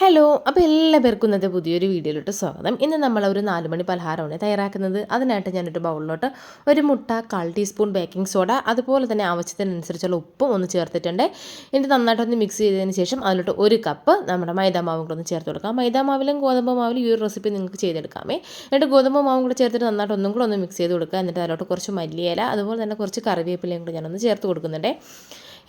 Hello അപ്പോൾ എല്ലാവർക്കും ഇന്നത്തെ പുതിയൊരു വീഡിയോയിലോട്ട് സ്വാഗതം. ഇന്ന് നമ്മൾ ഒരു നാല് മണി പലഹാരമാണ് തയ്യാറാക്കുന്നത്. അതിനായിട്ട് ഞാനൊരു ബൗളിലോട്ട് ഒരു മുട്ട കാൽ ടീസ്പൂൺ ബേക്കിംഗ് സോഡ അതുപോലെ തന്നെ ആവശ്യത്തിനനുസരിച്ചുള്ള ഉപ്പും ഒന്ന് ചേർത്തിട്ടുണ്ട്. എന്നിട്ട് നന്നായിട്ടൊന്ന് മിക്സ് ചെയ്തതിന് ശേഷം അതിലോട്ട് ഒരു കപ്പ് നമ്മുടെ മൈദാ മാവും കൂടെ ഒന്ന് ചേർത്ത് കൊടുക്കാം. മൈദാ മാവിലും ഗോതമ്പ് മാവിലും ഈ ഒരു റെസിപ്പി നിങ്ങൾക്ക് ചെയ്തെടുക്കാമേ. എന്നിട്ട് ഗോതമ്പ് മാവും കൂടെ ചേർത്തിട്ട് നന്നായിട്ട് ഒന്നും കൂടെ ഒന്ന് മിക്സ് ചെയ്ത് കൊടുക്കുക. എന്നിട്ട് അതിലോട്ട് കുറച്ച് മല്ലിയില അതുപോലെ തന്നെ കുറച്ച് കറിവേപ്പിലയും കൂടെ ഞാനൊന്ന് ചേർത്ത് കൊടുക്കുന്നുണ്ട്.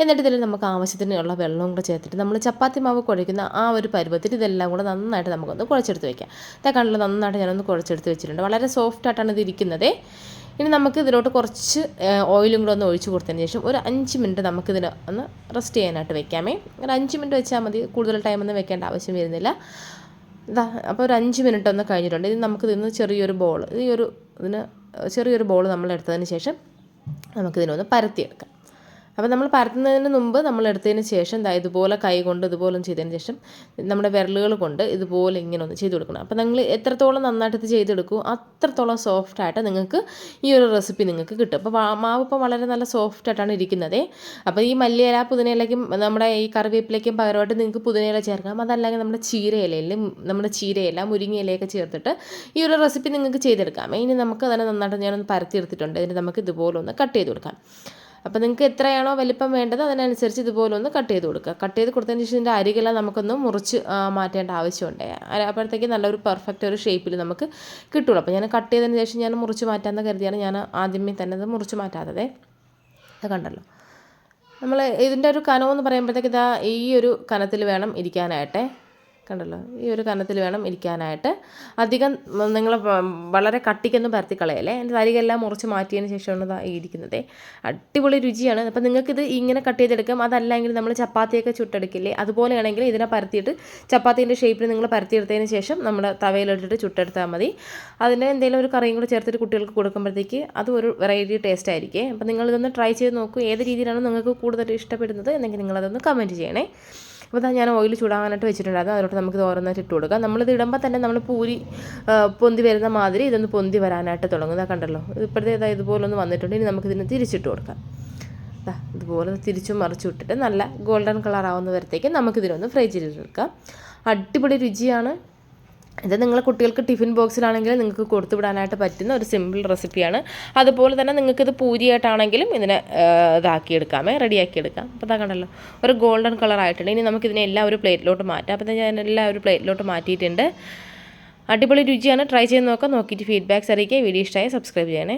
എന്നിട്ട് ഇതിൽ നമുക്ക് ആവശ്യത്തിനുള്ള വെള്ളവും കൂടെ ചേർത്തിട്ട് നമ്മൾ ചപ്പാത്തി മാവ് കുഴയ്ക്കുന്ന ആ ഒരു പരുവത്തിൽ ഇതെല്ലാം കൂടെ നന്നായിട്ട് നമുക്കൊന്ന് കുഴച്ചെടുത്ത് വയ്ക്കാം കണ്ടല്ലോ നന്നായിട്ട് ഞാനൊന്ന് കുഴച്ചെടുത്ത് വെച്ചിട്ടുണ്ട്. വളരെ സോഫ്റ്റ് ആയിട്ടാണ് ഇത് ഇരിക്കുന്നത്. ഇനി നമുക്ക് ഇതിലോട്ട് കുറച്ച് ഓയിലും കൂടെ ഒന്ന് ഒഴിച്ച് കൊടുത്തതിന് ശേഷം ഒരു അഞ്ച് മിനിറ്റ് നമുക്കിതിന് ഒന്ന് റെസ്റ്റ് ചെയ്യാനായിട്ട് വെക്കാമേ. ഒരു അഞ്ച് മിനിറ്റ് വെച്ചാൽ മതി കൂടുതൽ ടൈമൊന്നും വെക്കേണ്ട ആവശ്യം വരുന്നില്ല. ഇതാ അപ്പോൾ ഒരു അഞ്ച് മിനിറ്റ് ഒന്ന് കഴിഞ്ഞിട്ടുണ്ട്. ഇത് നമുക്ക് ഇതിന് ചെറിയൊരു ബോൾ ഈ ഒരു ഇതിന് ചെറിയൊരു ബോൾ നമ്മൾ എടുത്തതിന് ശേഷം നമുക്കിതിനൊന്ന് പരത്തിയെടുക്കാം. അപ്പോൾ നമ്മൾ പരത്തുന്നതിന് മുമ്പ് നമ്മൾ എടുത്തതിന് ശേഷം ദാ ഇതുപോലെ കൈ കൊണ്ട് ഇതുപോലെ ചെയ്തതിന് ശേഷം നമ്മുടെ വിരലുകൾ കൊണ്ട് ഇതുപോലെ ഇങ്ങനെ ഒന്ന് ചെയ്ത് കൊടുക്കണം. അപ്പോൾ നിങ്ങൾ എത്രത്തോളം നന്നായിട്ട് ഇത് ചെയ്തെടുക്കും അത്രത്തോളം സോഫ്റ്റ് ആയിട്ട് നിങ്ങൾക്ക് ഈ ഒരു റെസിപ്പി നിങ്ങൾക്ക് കിട്ടും. അപ്പോൾ മാവ് ഇപ്പോൾ വളരെ നല്ല സോഫ്റ്റ് ആയിട്ടാണ് ഇരിക്കുന്നത്. അപ്പോൾ ഈ മല്ലിയില പുതിനയിലേക്കും നമ്മുടെ ഈ കറിവേപ്പിലേക്കും പകരമായിട്ട് നിങ്ങൾക്ക് പുതിനയില ചേർക്കാം. അതല്ലെങ്കിൽ നമ്മുടെ ചീരയിലയിൽ നമ്മുടെ ചീരയില മുരിങ്ങയിലയൊക്കെ ചേർത്തിട്ട് ഈ ഒരു റെസിപ്പി നിങ്ങൾക്ക് ചെയ്തെടുക്കാം. ഇനി നമുക്ക് തന്നെ നന്നായിട്ട് ഞാനൊന്ന് പരത്തി എടുത്തിട്ടുണ്ട്. ഇതിന് നമുക്ക് ഇതുപോലെ ഒന്ന് കട്ട് ചെയ്ത് കൊടുക്കാം. അപ്പോൾ നിങ്ങൾക്ക് എത്രയാണോ വലിപ്പം വേണ്ടത് അതിനനുസരിച്ച് ഇതുപോലെ ഒന്ന് കട്ട് ചെയ്ത് കൊടുക്കുക. കട്ട് ചെയ്ത് കൊടുത്തതിന് ശേഷം ഇതിന്റെ അരികെല്ലാം നമുക്കൊന്ന് മുറിച്ച് മാറ്റേണ്ട ആവശ്യമുണ്ട്. അപ്പോഴത്തേക്ക് നല്ലൊരു പെർഫെക്റ്റ് ഒരു ഷേപ്പിൽ നമുക്ക് കിട്ടുള്ളൂ. അപ്പോൾ ഞാൻ കട്ട് ചെയ്തതിന് ശേഷം ഞാൻ മുറിച്ച് മാറ്റാമെന്ന് കരുതിയാണ് ഞാൻ ആദ്യമേ തന്നെ അത് മുറിച്ച് മാറ്റാത്തത്. അത് കണ്ടല്ലോ. നമ്മൾ ഇതിന്റെ ഒരു കനമെന്ന് പറയുമ്പോഴത്തേക്ക് ഇതാ ഈ ഒരു കനത്തിൽ വേണം ഇരിക്കാനായിട്ടേ. കണ്ടല്ലോ. ഈ ഒരു കനത്തിൽ വേണം ഇരിക്കാനായിട്ട്. അധികം നിങ്ങൾ വളരെ കട്ടിക്കൊന്നും പരത്തി കളയല്ലേ? എന്റെ തരികെല്ലാം മുറിച്ച് മാറ്റിയതിന് ശേഷമാണ് ഇരിക്കുന്നത്. അടിപൊളി രുചിയാണ്. അപ്പം നിങ്ങൾക്കിത് ഇങ്ങനെ കട്ട് ചെയ്തെടുക്കാം. അതല്ലെങ്കിൽ നമ്മൾ ചപ്പാത്തിയൊക്കെ ചുട്ടെടുക്കില്ലേ? അതുപോലെയാണെങ്കിൽ ഇതിനെ പരത്തിയിട്ട് ചപ്പാത്തീന്റെ ഷേപ്പിൽ നിങ്ങൾ പരത്തിയെടുത്തതിന് ശേഷം നമ്മുടെ തവയിലിട്ടിട്ട് ചുട്ടെടുത്താൽ മതി. അതിന്റെ എന്തെങ്കിലും ഒരു കറിയും കൂടെ ചേർത്തിട്ട് കുട്ടികൾക്ക് കൊടുക്കുമ്പോഴത്തേക്ക് അതും ഒരു വെറൈറ്റി ടേസ്റ്റ് ആയിരിക്കും. അപ്പം നിങ്ങളിതൊന്ന് ട്രൈ ചെയ്ത് നോക്കൂ. ഏത് രീതിയിലാണ് നിങ്ങൾക്ക് കൂടുതൽ ഇഷ്ടപ്പെടുന്നത് എന്നെങ്കിൽ നിങ്ങളതൊന്ന് കമന്റ് ചെയ്യണേ. അപ്പോൾ അതാ ഞാൻ ഓയിൽ ചൂടാകാനായിട്ട് വെച്ചിട്ടുണ്ടായിരുന്നു അതിലോട്ട് നമുക്ക് ഓരോന്നായിട്ട് ഇട്ട് കൊടുക്കാം. നമ്മളിത് ഇടുമ്പോൾ തന്നെ നമ്മൾ പൂരി പൊന്തി വരുന്ന മാതിരി ഇതൊന്ന് പൊന്തി വരാനായിട്ട് തുടങ്ങും. കണ്ടല്ലോ. ഇപ്പോഴത്തെ ഇതാ ഇതുപോലെ ഒന്ന് വന്നിട്ടുണ്ട്. ഇനി നമുക്കിതിന് തിരിച്ചിട്ട് കൊടുക്കാം. ഇതുപോലെ തിരിച്ചും മറിച്ചു വിട്ടിട്ട് നല്ല ഗോൾഡൻ കളർ ആവുന്ന വരത്തേക്ക് നമുക്കിതിനൊന്ന് ഫ്രൈ ചെയ്തെടുക്കാം അടിപൊളി രുചിയാണ്. ഇത് നിങ്ങൾ കുട്ടികൾക്ക് ടിഫിൻ ബോക്സിലാണെങ്കിൽ നിങ്ങൾക്ക് കൊടുത്തു വിടാനായിട്ട് പറ്റുന്ന ഒരു സിമ്പിൾ റെസിപ്പിയാണ്. അതുപോലെ തന്നെ നിങ്ങൾക്കിത് പൂരിയായിട്ടാണെങ്കിലും ഇതിനെ ഇതാക്കിയെടുക്കാമേ റെഡിയാക്കിയെടുക്കാം. അപ്പോൾ ഇതാ കണ്ടല്ലോ ഒരു ഗോൾഡൻ കളർ ആയിട്ടുണ്ട് ഇനി നമുക്കിതിനെ എല്ലാം ഒരു പ്ലേറ്റിലോട്ട് മാറ്റാം. അപ്പോൾ ഞാൻ എല്ലാം ഒരു പ്ലേറ്റിലോട്ട് മാറ്റിയിട്ടുണ്ട്. അടിപൊളി രുചിയാണ്. ട്രൈ ചെയ്ത് നോക്കാം. നോക്കിയിട്ട് ഫീഡ്ബാക്ക്സ് അറിയിക്കുക. വീഡിയോ ഇഷ്ടമായി സബ്സ്ക്രൈബ് ചെയ്യണേ.